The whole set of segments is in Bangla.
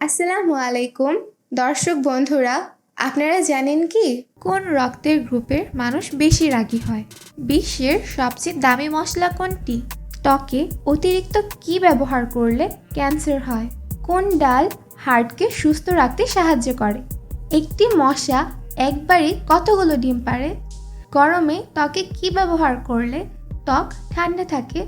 আসসালামু আলাইকুম। দর্শক বন্ধুরা, আপনারা জানেন কি? কোন রক্তের গ্রুপের মানুষ বেশি রাগী হয়? বিশ্বের সবচেয়ে দামি মশলা কোনটি? ত্বকে অতিরিক্ত কি ব্যবহার করলে ক্যান্সার হয়? কোন ডাল হার্টকে সুস্থ রাখতে সাহায্য করে? একটি মশা একবারে কতগুলো ডিম পারে গরমে ত্বকে কি ব্যবহার করলে ত্বক ঠান্ডা থাকে?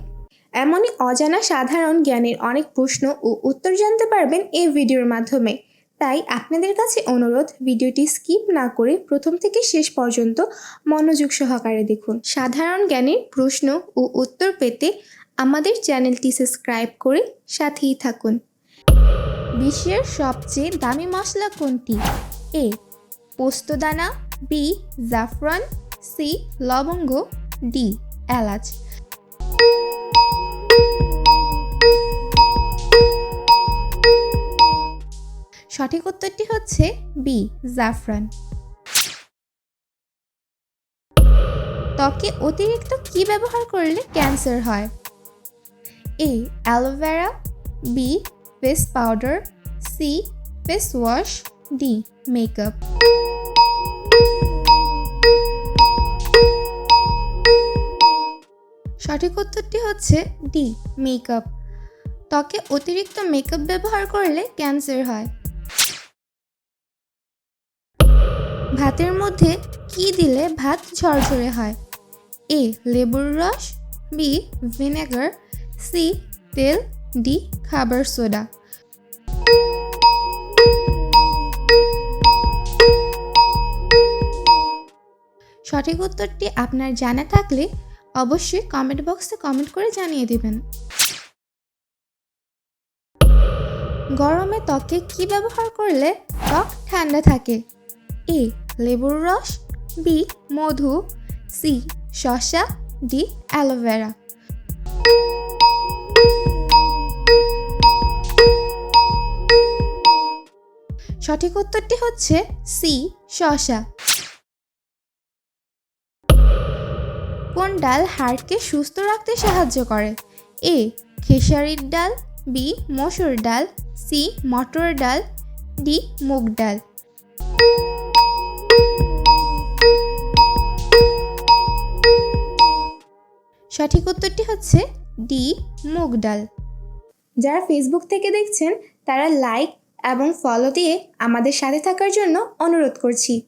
এমনই অজানা সাধারণ জ্ঞানের অনেক প্রশ্ন ও উত্তর জানতে পারবেন এই ভিডিওর মাধ্যমে। তাই আপনাদের কাছে অনুরোধ, ভিডিওটি স্কিপ না করে প্রথম থেকে শেষ পর্যন্ত মনোযোগ সহকারে দেখুন। সাধারণ জ্ঞানের প্রশ্ন ও উত্তর পেতে আমাদের চ্যানেলটি সাবস্ক্রাইব করে সাথেই থাকুন। বিশ্বের সবচেয়ে দামি মশলা কোনটি? এ, পোস্তদানা, বি, জাফরান, সি, লবঙ্গ, ডি, এলাচ। সঠিক উত্তরটি হচ্ছে বি জাফরান। ত্বকে অতিরিক্ত কি ব্যবহার করলে ক্যান্সার হয়? A aloe vera B face powder C face wash D makeup সঠিক উত্তরটি হচ্ছে ডি মেকআপ ত্বকে অতিরিক্ত মেকআপ ব্যবহার করলে ক্যান্সার হয়। ভাতের মধ্যে কি দিলে ভাত ঝরঝরে হয়? এ, লেবুর রস, বি, ভিনেগার, সি, তেল, ডি, খাবার সোডা। সঠিক উত্তরটি আপনার জানা থাকলে অবশ্যই কমেন্ট বক্সে কমেন্ট করে জানিয়ে দেবেন। গরমে ত্বকে কি ব্যবহার করলে ত্বক ঠান্ডা থাকে? এ লেবুর রস, বি মধু, সি শসা, ডি অ্যালোভেরা সঠিক উত্তরটি হচ্ছে সি শসা। কোন ডাল হার্টকে সুস্থ রাখতে সাহায্য করে? এ খেসারির ডাল, বি মসুর ডাল, সি মটর ডাল, ডি মুগ ডাল। সঠিক উত্তরটি হচ্ছে ডি, মুগ ডাল। যারা ফেসবুক থেকে দেখছেন, তারা লাইক এবং ফলো দিয়ে আমাদের সাথে থাকার জন্য অনুরোধ করছি।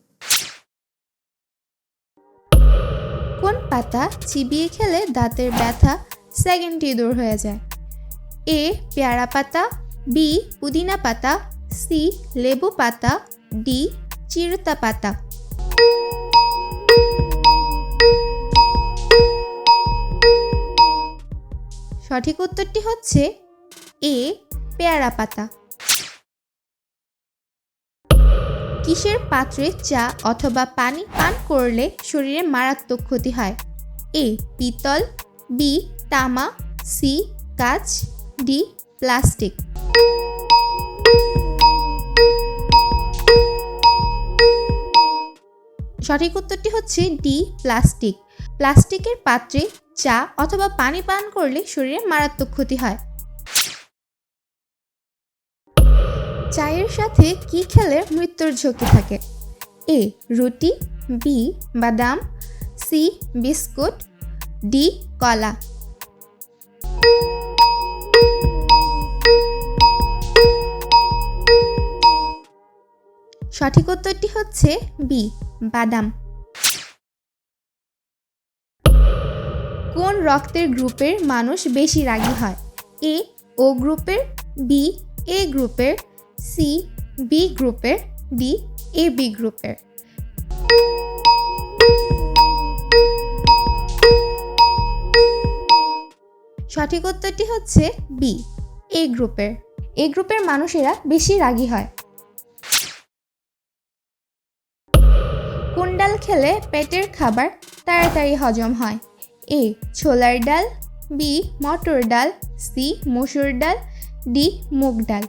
কোন পাতা চিবিয়ে খেলে দাঁতের ব্যথা সেকেন্ডে দূর হয়ে যায়? এ, পেয়ারা পাতা, বি, পুদিনা পাতা, সি, লেবু পাতা, ডি চিরতা পাতা সঠিক উত্তরটি হচ্ছে এ পেয়ারা পাতা কিসের পাত্রে চা অথবা পানি পান করলে শরীরে মারাত্মক ক্ষতি হয়? এ পিতল বি, তামা, সি, কাচ, ডি, প্লাস্টিক। সঠিক উত্তরটি হচ্ছে ডি, প্লাস্টিক। প্লাস্টিকের পাত্রে চা অথবা পানি পান করলে শরীরে মারাত্মক ক্ষতি হয়। চায়ের সাথে কি খেলে মৃত্যুর ঝুঁকি থাকে? এ, রুটি, বি, বাদাম, সি, বিস্কুট, ডি, কলা। সঠিক উত্তরটি হচ্ছে বি বাদাম। কোন রক্তের গ্রুপের মানুষ বেশি রাগী হয়? এ, ও গ্রুপের, বি, এ গ্রুপের, সি, বি গ্রুপের, ডি, এ, বি গ্রুপের। সঠিক উত্তরটি হচ্ছে বি, এ গ্রুপের। এ গ্রুপের মানুষেরা বেশি রাগী হয়। কোন ডাল খেলে পেটের খাবার তাড়াতাড়ি হজম হয়। এ, ছোলার ডাল, বি, মটর ডাল, সি, মসুর ডাল, ডি, মুগ ডাল।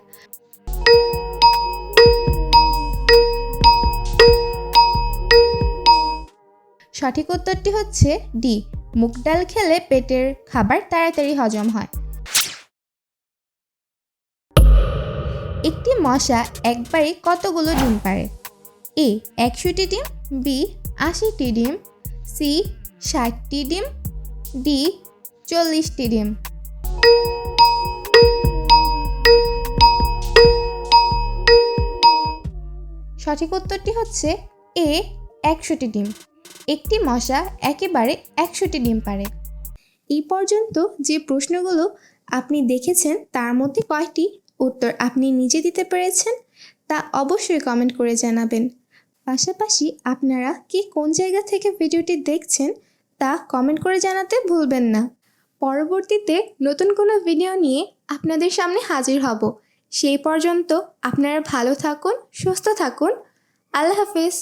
সঠিক উত্তরটি হচ্ছে ডি, মুগ ডাল খেলে পেটের খাবার তাড়াতাড়ি হজম হয়। একটি মশা একবারে কতগুলো ডিম পারে এ একশোটি ডিম, বি আশিটি ডিম, সি ষাটটি ডিম, ডি চল্লিশটি ডিম। সঠিক উত্তরটি হচ্ছে এ একশোটি ডিম। একটি মশা একেবারে একশোটি ডিম পারে। এই পর্যন্ত যে প্রশ্নগুলো আপনি দেখেছেন, তার মধ্যে কয়টি উত্তর আপনি নিজে দিতে পেরেছেন, তা অবশ্যই কমেন্ট করে জানাবেন। পাশাপাশি আপনারা কি কোন জায়গা থেকে ভিডিওটি দেখছেন তা কমেন্ট করে জানাতে ভুলবেন না। পরবর্তীতে নতুন কোনো ভিডিও নিয়ে আপনাদের সামনে হাজির হব। সেই পর্যন্ত আপনারা ভালো থাকুন, সুস্থ থাকুন। আল্লাহ হাফেজ।